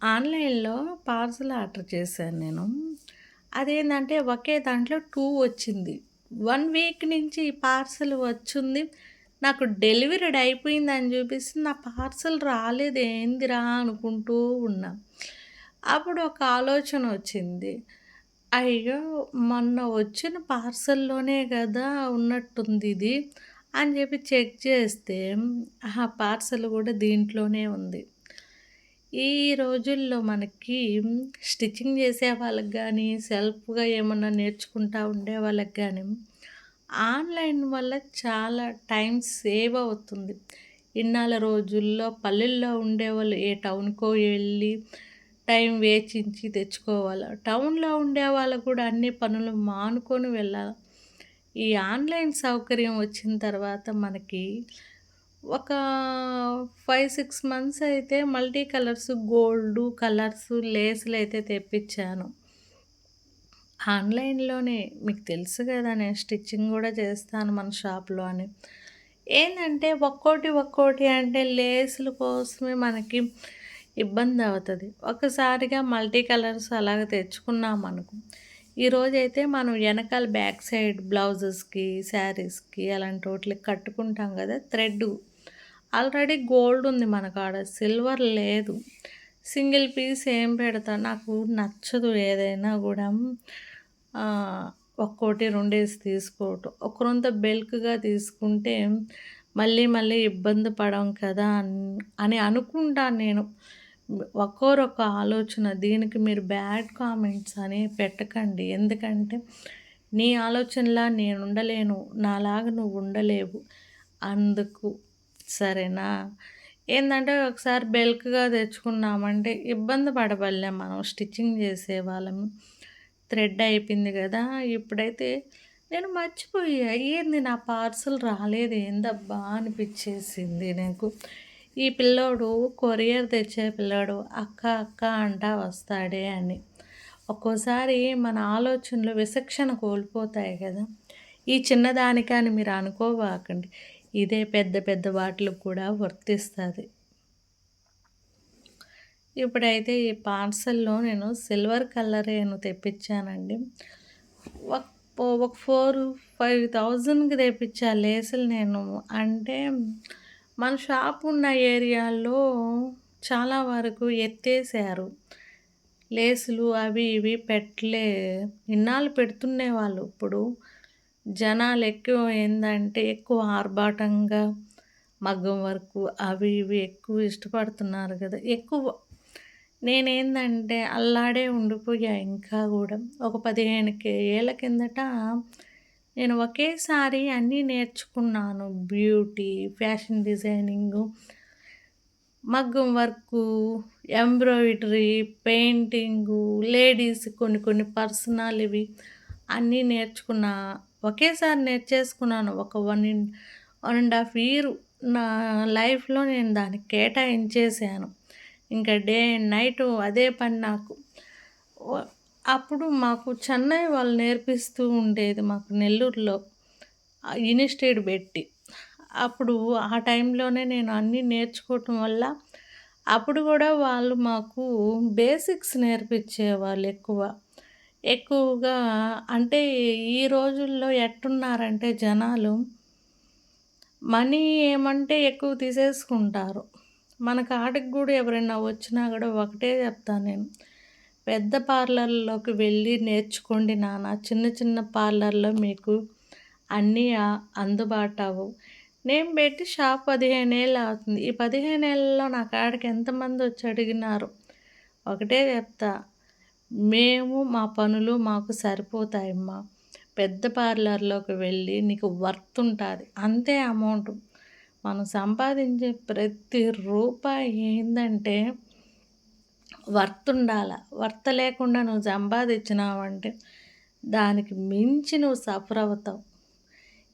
ఆన్లైన్‌లో parcel order చేశాను నేను. అదేందంటే ఒకే దాంట్లో టూ వచ్చింది. వన్ వీక్ నుంచి ఈ పార్సెల్ వచ్చింది నాకు డెలివరీడ్ అయిపోయిందని చూపిస్తే నా పార్సెల్ రాలేదు ఏందిరా అనుకుంటూ ఉన్నా. అప్పుడు ఒక ఆలోచన వచ్చింది. అయ్యో! మొన్న వచ్చిన పార్సెల్‌లోనే కదా ఉన్నట్టుంది ఇది అని చెప్పి చెక్ చేస్తే ఆ పార్సెల్ కూడా దీంట్లోనే ఉంది. ఈ రోజుల్లో మనకి స్టిచ్చింగ్ చేసే వాళ్ళకి కానీ సెల్ఫ్‌గా ఏమన్నా నేర్చుకుంటా ఉండే వాళ్ళకి కానీ ఆన్‌లైన్ వల్ల చాలా టైం సేవ్ అవుతుంది. ఇన్నాళ్ళ రోజుల్లో పల్లెల్లో ఉండేవాళ్ళు ఏ టౌన్‌కో వెళ్ళి టైం వేచించి తెచ్చుకోవాలి టౌన్‌లో ఉండేవాళ్ళు కూడా అన్ని పనులు మానుకొని వెళ్ళాలి ఈ ఆన్‌లైన్ సౌకర్యం వచ్చిన తర్వాత మనకి ఒక 5, 6 మంత్స్ అయితే మల్టీ కలర్స్ గోల్డు, కలర్స్, లేసులు అయితే తెప్పించాను ఆన్‌లైన్‌లోనే మీకు తెలుసు కదా నేను స్టిచ్చింగ్ కూడా చేస్తాను మన షాప్‌లో అని. ఏంటంటే ఒక్కోటి, ఒక్కోటి అంటే లేసుల కోసమే మనకి ఇబ్బంది అవుతుంది ఒకసారిగా మల్టీ కలర్స్ అలాగ తెచ్చుకున్నామనుకో, ఈరోజైతే మనం వెనకాల బ్యాక్ సైడ్ బ్లౌజెస్‌కి, శారీస్‌కి అలాంటి వాటికి కట్టుకుంటాం కదా థ్రెడ్ ఆల్రెడీ గోల్డ్ ఉంది మన కాడ. సిల్వర్ లేదు. సింగిల్ పీస్ ఏం పెడతా నాకు నచ్చదు ఏదైనా కూడా ఒక్కోటి రెండేసి తీసుకోవటం. ఒకరంత బెల్క్గా తీసుకుంటే మళ్ళీ మళ్ళీ ఇబ్బంది పడం కదా! అని అని అనుకుంటాను నేను. ఒక్కొరొక ఆలోచన. దీనికి మీరు బ్యాడ్ కామెంట్స్ అని పెట్టకండి. ఎందుకంటే నీ ఆలోచనలా నేను ఉండలేను నాలాగా నువ్వు ఉండలేవు. అందుకు సరేనా? ఏంటంటే ఒకసారి బెల్క్గా తెచ్చుకున్నామంటే ఇబ్బంది పడబల్లే మనం స్టిచ్చింగ్ చేసేవాళ్ళము. థ్రెడ్ అయిపోయింది కదా ఇప్పుడైతే నేను మర్చిపోయా. ఏంది నా పార్సెల్ రాలేదు ఏందబ్బా అనిపించేసింది నాకు. ఈ పిల్లోడు కొరియర్ తెచ్చే పిల్లోడు అక్క, అక్క అంటా వస్తాడే అని. ఒక్కోసారి మన ఆలోచనలు విశక్షణ కోల్పోతాయి కదా ఈ చిన్నదానికే అని మీరు అనుకోబాకండి. ఇదే పెద్ద పెద్ద వాటిలకు కూడా వర్తిస్తుంది ఇప్పుడైతే ఈ పార్సెల్‌లో నేను సిల్వర్ కలర్ నేను తెప్పించానండి ఒక ఒక ఫోర్ ఫైవ్ థౌజండ్కి తెప్పించా లేసులు నేను. అంటే మన షాప్ ఉన్న ఏరియాలో చాలా వరకు ఎత్తేసారు. లేసులు అవి ఇవి పెట్టలే. ఇన్నాళ్ళు పెడుతుండేవాళ్ళు. ఇప్పుడు జనాలు ఎక్కువ ఏంటంటే ఎక్కువ ఆర్భాటంగా మగ్గం వరకు అవి ఇవి ఎక్కువ ఇష్టపడుతున్నారు కదా ఎక్కువ నేనేందంటే అల్లాడే ఉండిపోయా ఇంకా కూడా ఒక 15 కే కిందట నేను ఒకేసారి అన్నీ నేర్చుకున్నాను. బ్యూటీ, ఫ్యాషన్ డిజైనింగు, మగ్గం వర్కు, ఎంబ్రాయిడరీ, పెయింటింగు, లేడీస్ కొన్ని కొన్ని పర్సనల్ ఇవి అన్నీ నేర్చుకున్నా. ఒకేసారి నేర్చేసుకున్నాను. ఒక వన్ ఇన్ 1 ½ ఇయర్ నా లైఫ్‌లో నేను దానికి కేటాయించేసాను. ఇంకా డే అండ్ నైట్ అదే పని నాకు. అప్పుడు మాకు చెన్నై వాళ్ళు నేర్పిస్తూ ఉండేది మాకు నెల్లూరులో. ఇన్‌స్టిట్యూట్ పెట్టి అప్పుడు ఆ టైంలోనే నేను అన్నీ నేర్చుకోవటం వల్ల అప్పుడు కూడా వాళ్ళు మాకు బేసిక్స్ నేర్పించేవాళ్ళు ఎక్కువ. ఎక్కువగా అంటే ఈ రోజుల్లో ఎట్టున్నారంటే జనాలు మనీ ఏమంటే ఎక్కువ తీసేసుకుంటారు. మన కాడికి కూడా ఎవరైనా వచ్చినా కూడా ఒకటే చెప్తాను నేను. పెద్ద పార్లర్‌లోకి వెళ్ళి నేర్చుకోండి నాన్న. చిన్న చిన్న పార్లర్‌లో మీకు అన్నీ అందుబాటు అవ్వవు. నేను పెట్టి షాప్ 15 ఏళ్ళు అవుతుంది. ఈ పదిహేను ఏళ్ళలో నా కాడికి ఎంతమంది వచ్చి అడిగినారు. ఒకటే చెప్తా. మేము మా పనులు మాకు సరిపోతాయమ్మా. పెద్ద పార్లర్‌లోకి వెళ్ళి నీకు వర్త్ ఉంటుంది అంతే అమౌంట్. మనం సంపాదించే ప్రతి రూపాయి ఏంటంటే వర్త్ ఉండాల. వర్త్ లేకుండా నువ్వు సంపాదించినావంటే దానికి మించి నువ్వు సఫర్ అవుతావు.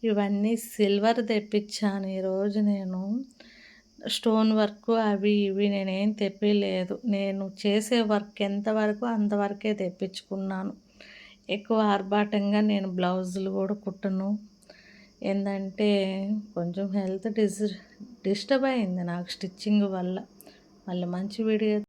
ఇవన్నీ సిల్వర్ తెప్పించాను ఈరోజు నేను. స్టోన్ వర్క్ అవి ఇవి నేనేం తెప్పలేదు నేను చేసే వర్క్ ఎంతవరకు అంతవరకే తెప్పించుకున్నాను. ఎక్కువ ఆర్భాటంగా నేను బ్లౌజులు కూడా కుట్టను. ఏందంటే కొంచెం హెల్త్ డిస్ డిస్టర్బ్ అయింది నాకు స్టిచ్చింగ్ వల్ల. మళ్ళీ మంచి వీడియో